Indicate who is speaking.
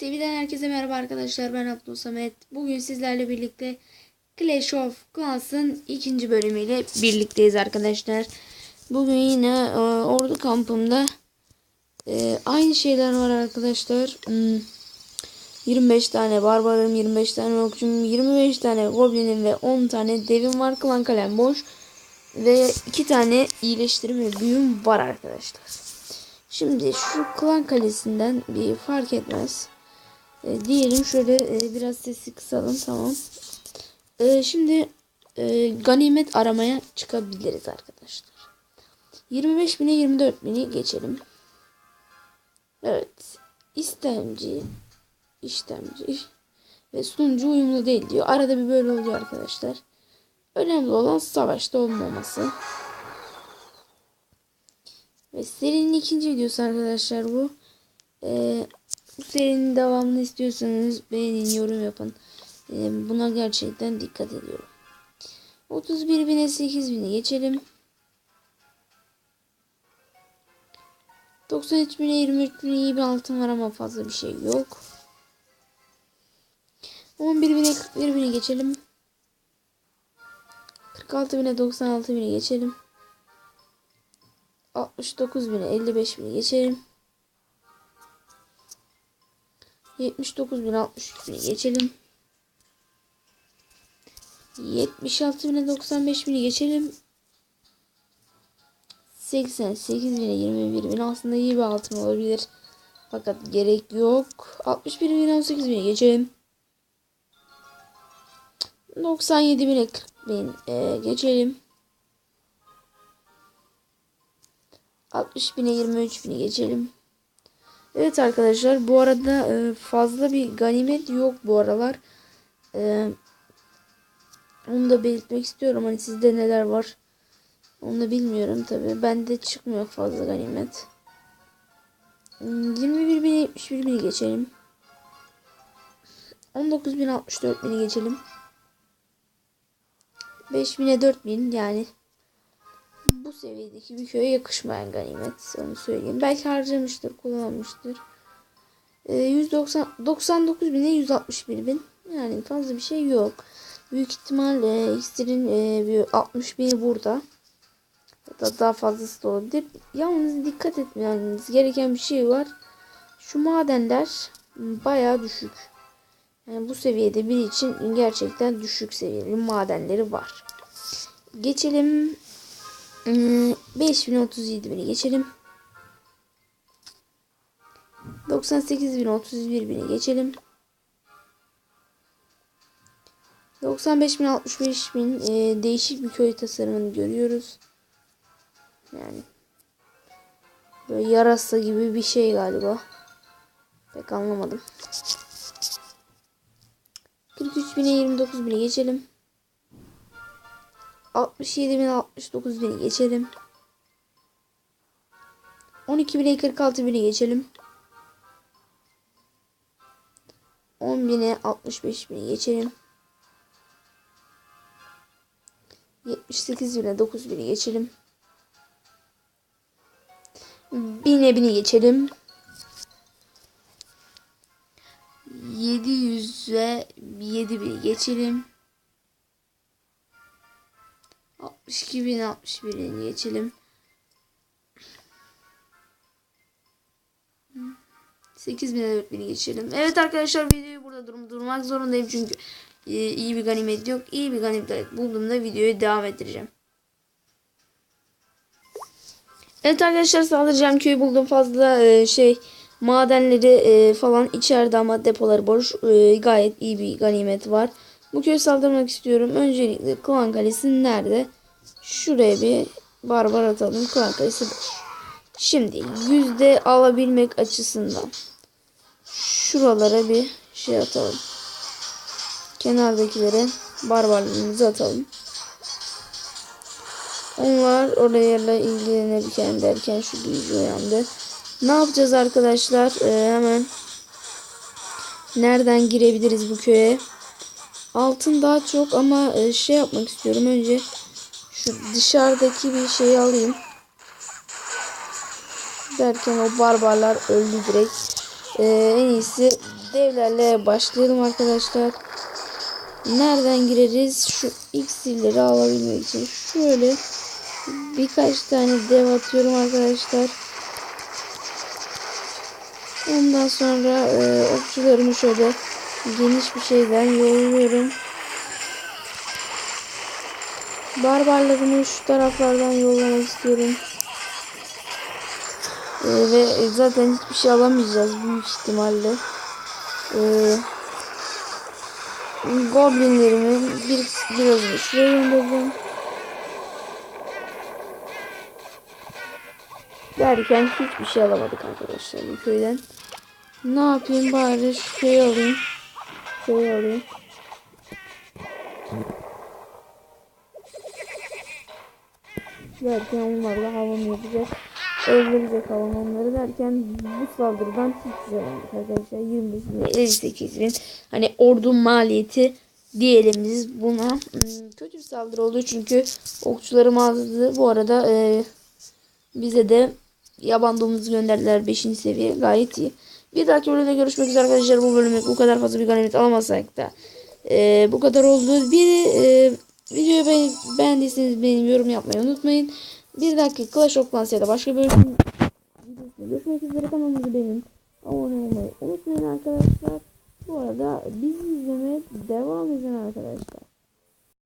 Speaker 1: TV'den herkese merhaba arkadaşlar. Ben Abdul Samet. Bugün sizlerle birlikte Clash of Clans'ın ikinci bölümüyle birlikteyiz arkadaşlar. Bugün yine e, ordu kampımda e, aynı şeyler var arkadaşlar. Hmm, 25 tane barbarım, 25 tane okçum, 25 tane goblinim ve 10 tane devim var. Klan kalem boş. Ve 2 tane iyileştirme büyüm var arkadaşlar. Şimdi şu klan kalesinden bir fark etmez. E, diyelim şöyle e, biraz sesi kısalım tamam. E, şimdi e, ganimet aramaya çıkabiliriz arkadaşlar. 25 bine 24 bini geçelim. Evet. İstemci, işlemci ve sunucu uyumlu değil diyor. Arada bir böyle oluyor arkadaşlar. Önemli olan savaşta olmaması. Ve serinin ikinci videosu arkadaşlar bu. Ee, bu serinin devamını istiyorsanız beğenin, yorum yapın. Ee, buna gerçekten dikkat ediyorum. 31 bine 8 bini geçelim. 93 bine 23 bine iyi bir altın var ama fazla bir şey yok. 11 bine 41 bini geçelim. 46 bine 96 bini geçelim. 69 bine 55 bini geçelim. 79 bin 63 bini geçelim. 76 bine 95 bini geçelim. 88 bine 21 bin aslında iyi bir altın olabilir. Fakat gerek yok. 61 bin 18 bini geçelim. 97 bine 40 bin e, geçelim. 60 bine 23 bini geçelim. Evet arkadaşlar bu arada e, fazla bir ganimet yok bu aralar. E, onu da belirtmek istiyorum. Hani sizde neler var? Onu da bilmiyorum tabi. Bende çıkmıyor fazla ganimet. 21 bin 71 bini geçelim. 19 bin 64 bini geçelim. 5 bine 4 bin yani bu seviyedeki bir köye yakışmayan ganimet. Onu söyleyeyim. Belki harcamıştır, kullanmıştır. E, 190 99 bine 161 bin. Yani fazla bir şey yok. Büyük ihtimal e, iksirin e, bir 60 bini burada. Hatta daha fazlası da olabilir. Yalnız dikkat etmeniz gereken bir şey var. Şu madenler bayağı düşük. Yani bu seviyede biri için gerçekten düşük seviyeli madenleri var. Geçelim 5037 bini geçelim. 98 bin 31 bini geçelim. 95 bin 65 bin e, değişik bir köy tasarımını görüyoruz. Yani böyle yarasa gibi bir şey galiba. Pek anlamadım. 43 bine 29 bini geçelim. 67 bin 69 bini geçelim. 12 bine 46 bini geçelim. 10 bine 65 bini geçelim. 78 bine 9 bini geçelim. Bine bini geçelim. 700 ve 7 bini geçelim. 62 bin 61'ini geçelim. 8 bin 4 bini geçelim. Evet arkadaşlar videoyu burada durum durmak zorundayım çünkü e, iyi bir ganimet yok. İyi bir ganimet bulduğumda videoyu devam ettireceğim. Evet arkadaşlar saldıracağım köyü buldum fazla e, şey madenleri e, falan içeride ama depoları boş. Gayet iyi bir ganimet var. Bu köye saldırmak istiyorum. Öncelikle klan kalesi nerede? Şuraya bir barbar atalım. Klan kalesi boş. Şimdi yüzde alabilmek açısından şuralara bir şey atalım. Kenardakilere barbarlarımızı atalım. Onlar orayla ilgilenebilirken derken şu büyücü uyandı. Ne yapacağız arkadaşlar? Ee, hemen nereden girebiliriz bu köye? Altın daha çok ama e, şey yapmak istiyorum. Önce şu dışarıdaki bir şeyi alayım. Derken o barbarlar öldü direkt. Ee, en iyisi devlerle başlayalım arkadaşlar. Nereden gireriz? Şu iksirleri alabilmek için şöyle birkaç tane dev atıyorum arkadaşlar. Ondan sonra e, okçularımı şöyle geniş bir şeyden yolluyorum. Barbarlarımı şu taraflardan yollamak istiyorum. E, ve zaten hiçbir şey alamayacağız büyük ihtimalle. E, Goblinlerimi bir birazını şuraya göndereceğim. Derken hiçbir şey alamadık arkadaşlar köyden. Ne yapayım bari şu köyü alayım. Köyü alayım. Derken onlarla havan yapacak. Öldürecek havan onları derken bu saldırıdan hiç arkadaşlar. 25 bin 58 bin. Hani ordu maliyeti diyelim biz buna. Hmm, Kötü bir saldırı oldu çünkü okçularım azdı. Bu arada e, bize de yaban domuzu gönderdiler 5. seviye gayet iyi. Bir dahaki bölümde görüşmek üzere arkadaşlar. Bu bölümde bu kadar fazla bir ganimet alamazsak da e, bu kadar oldu. Bir e, videoyu beğen, beğendiyseniz beğenip yorum yapmayı unutmayın. Bir dahaki Clash of Clans ya da başka bir bölüm görüşmek üzere. Kanalımızı beğenin. Abone olmayı unutmayın arkadaşlar. Bu arada bizi izlemeye devam edin arkadaşlar.